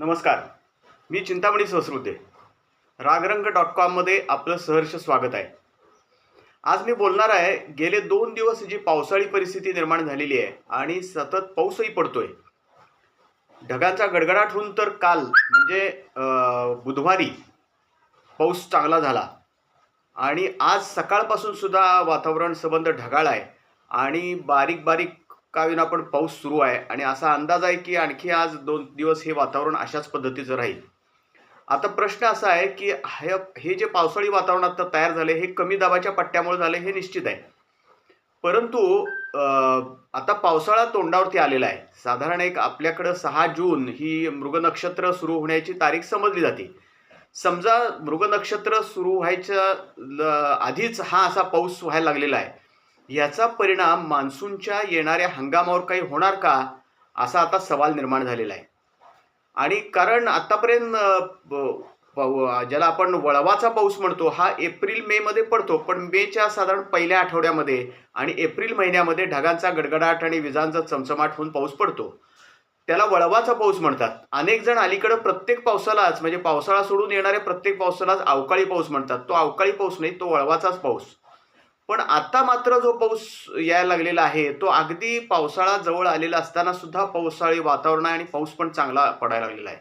नमस्कार. मी चिंतामणी सहस्रुते. रागरंग डॉट कॉममध्ये आपलं सहर्ष स्वागत आहे. आज मी बोलणार आहे गेले दोन दिवस जी पावसाळी परिस्थिती निर्माण झालेली आहे आणि सतत पाऊसही पडतोय. ढगांचा गडगडाट होऊन तर काल म्हणजे बुधवारी पाऊस चांगला झाला. आणि आज सकाळपासून सुद्धा वातावरण सबंध ढगाळ आहे आणि बारीक बारीक का आपण पण पाऊस सुरू आहे आणि असा अंदाज आहे की आणखी आज दोन दिवस हे वातावरण अशाच पद्धतीचं राहील. आता प्रश्न असा आहे की हे हे जे पावसाळी वातावरण आता तयार झाले हे कमी दाबाच्या पट्ट्यामुळे झाले हे निश्चित आहे. परंतु आता पावसाळा तोंडावरती आलेला आहे. साधारण एक आपल्याकडं सहा जून ही मृग नक्षत्र सुरू होण्याची तारीख समजली जाते. समजा मृग नक्षत्र सुरू व्हायच्या ल- आधीच हा असा पाऊस व्हायला लागलेला आहे. याचा परिणाम मान्सूनच्या येणाऱ्या हंगामावर काही होणार का असा आता सवाल निर्माण झालेला आहे. आणि कारण आत्तापर्यंत ब- ज्याला आपण वळवाचा पाऊस म्हणतो हा एप्रिल मेमध्ये पडतो पण मेच्या साधारण पहिल्या आठवड्यामध्ये आणि एप्रिल महिन्यामध्ये ढगांचा गडगडाट आणि विजांचा चमचमाट होऊन पाऊस पडतो. त्याला वळवाचा पाऊस म्हणतात. अनेक जण अलीकडं प्रत्येक पावसालाच म्हणजे पावसाळा सोडून येणाऱ्या प्रत्येक पावसालाच अवकाळी पाऊस म्हणतात. तो अवकाळी पाऊस नाही तो वळवाचाच पाऊस. पण आता मात्र जो पाऊस यायला लागलेला आहे तो अगदी पावसाळा जवळ आलेला असताना सुद्धा पावसाळी वातावरण आहे आणि पाऊस पण चांगला पडायला लागलेला आहे.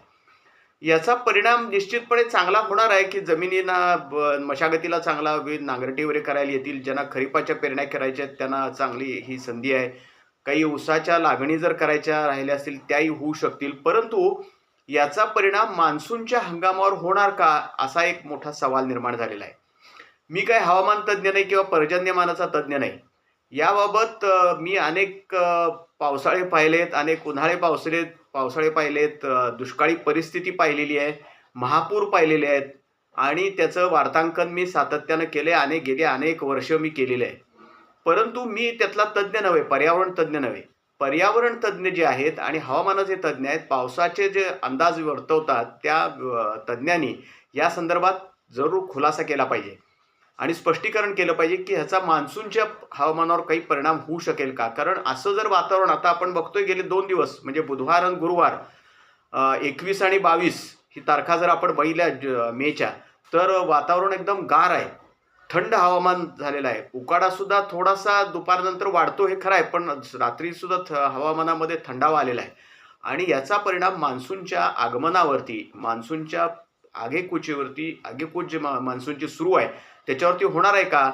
याचा परिणाम निश्चितपणे चांगला होणार आहे की जमिनीना ब- मशागतीला चांगला वेळ नांगरटी वगैरे करायला येतील ज्यांना खरीपाच्या पेरण्या करायच्या आहेत त्यांना चांगली ही संधी आहे. काही ऊसाच्या लागणी जर करायच्या राहिल्या असतील त्याही होऊ शकतील. परंतु याचा परिणाम मान्सूनच्या हंगामावर होणार का असा एक मोठा सवाल निर्माण झालेला आहे. मी काय हवामान तज्ज्ञ नाही किंवा पर्जन्यमानाचा तज्ज्ञ नाही. याबाबत मी अनेक पावसाळे पाहिलेत अनेक उन्हाळे पावसाळे पावसाळे पाहिलेत दुष्काळी परिस्थिती पाहिलेली आहे महापूर पाहिलेले आहेत आणि त्याचं वार्तांकन मी सातत्यानं केले अनेक गेले अनेक वर्ष मी केलेले आहे. परंतु मी त्यातला तज्ज्ञ नव्हे पर्यावरण तज्ज्ञ नव्हे. पर्यावरण तज्ज्ञ जे आहेत आणि हवामानाचे तज्ज्ञ आहेत पावसाचे जे अंदाज वर्तवतात त्या तज्ज्ञांनी या संदर्भात जरूर खुलासा केला पाहिजे. आणि स्पष्टीकरण केलं पाहिजे की ह्याचा मान्सूनच्या हवामानावर काही परिणाम होऊ शकेल का? कारण असं जर वातावरण आता आपण बघतोय गेले दोन दिवस म्हणजे बुधवार आणि गुरुवार एकवीस आणि बावीस ही तारखा जर आपण बघितल्या ज- मेच्या तर वातावरण एकदम गार आहे. थंड हवामान झालेलं आहे. उकाडासुद्धा थोडासा दुपारनंतर वाढतो हे खरं आहे पण रात्रीसुद्धा थ हवामानामध्ये थंडावा आलेला आहे. आणि याचा परिणाम मान्सूनच्या आगमनावरती मान्सूनच्या आगेकूचेवरती आगेकूच जे मा मान्सूनची सुरू आहे त्याच्यावरती होणार आहे का?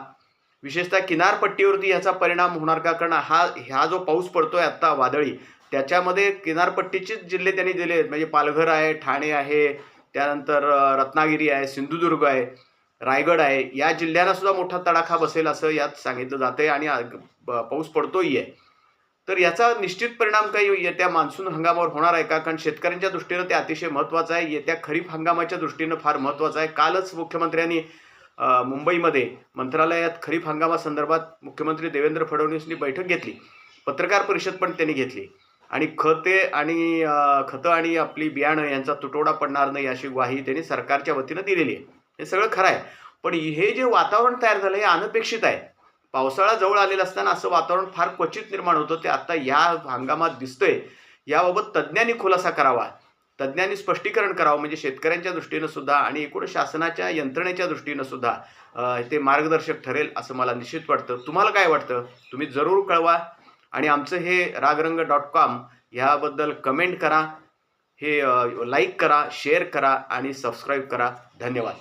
विशेषतः किनारपट्टीवरती याचा परिणाम होणार का? कारण हा ह्या जो पाऊस पडतोय आत्ता वादळी त्याच्यामध्ये किनारपट्टीचेच जिल्हे त्यांनी दिले आहेत. म्हणजे पालघर आहे ठाणे आहे त्यानंतर रत्नागिरी आहे सिंधुदुर्ग आहे रायगड आहे. या जिल्ह्यांना सुद्धा मोठा तडाखा बसेल असं यात सांगितलं जातंय आणि पाऊस पडतोही आहे. तर याचा निश्चित परिणाम काही येत्या मान्सून हंगामावर होणार आहे का? कारण शेतकऱ्यांच्या दृष्टीनं ते अतिशय महत्त्वाचं आहे. येत्या खरीप हंगामाच्या दृष्टीनं फार महत्त्वाचं आहे. कालच मुख्यमंत्र्यांनी मुंबईमध्ये मंत्रालयात खरीप हंगामासंदर्भात मुख्यमंत्री देवेंद्र फडणवीसनी बैठक घेतली. पत्रकार परिषद पण त्यांनी घेतली. आणि खते आणि खतं आणि आपली बियाणं यांचा तुटवडा पडणार नाही अशी ग्वाही त्यांनी सरकारच्या वतीनं दिलेली आहे. हे सगळं खरं आहे. पण हे जे वातावरण तयार झालं हे अनपेक्षित आहे. पावसाळा जवळ आलेला असताना असं वातावरण फार क्वचित निर्माण होतं. ते आता या हंगामात दिसतंय. याबाबत तज्ज्ञांनी खुलासा करावा. तज्ज्ञांनी स्पष्टीकरण करावं. म्हणजे शेतकऱ्यांच्या दृष्टीनं सुद्धा आणि एकूण शासनाच्या यंत्रणेच्या दृष्टीनं सुद्धा ते मार्गदर्शक ठरेल असं मला निश्चित वाटतं. तुम्हाला काय वाटतं? तुम्ही जरूर कळवा. आणि आमचं हे रागरंग डॉट कॉम ह्याबद्दल कमेंट करा. हे लाईक करा शेअर करा आणि सबस्क्राईब करा. धन्यवाद.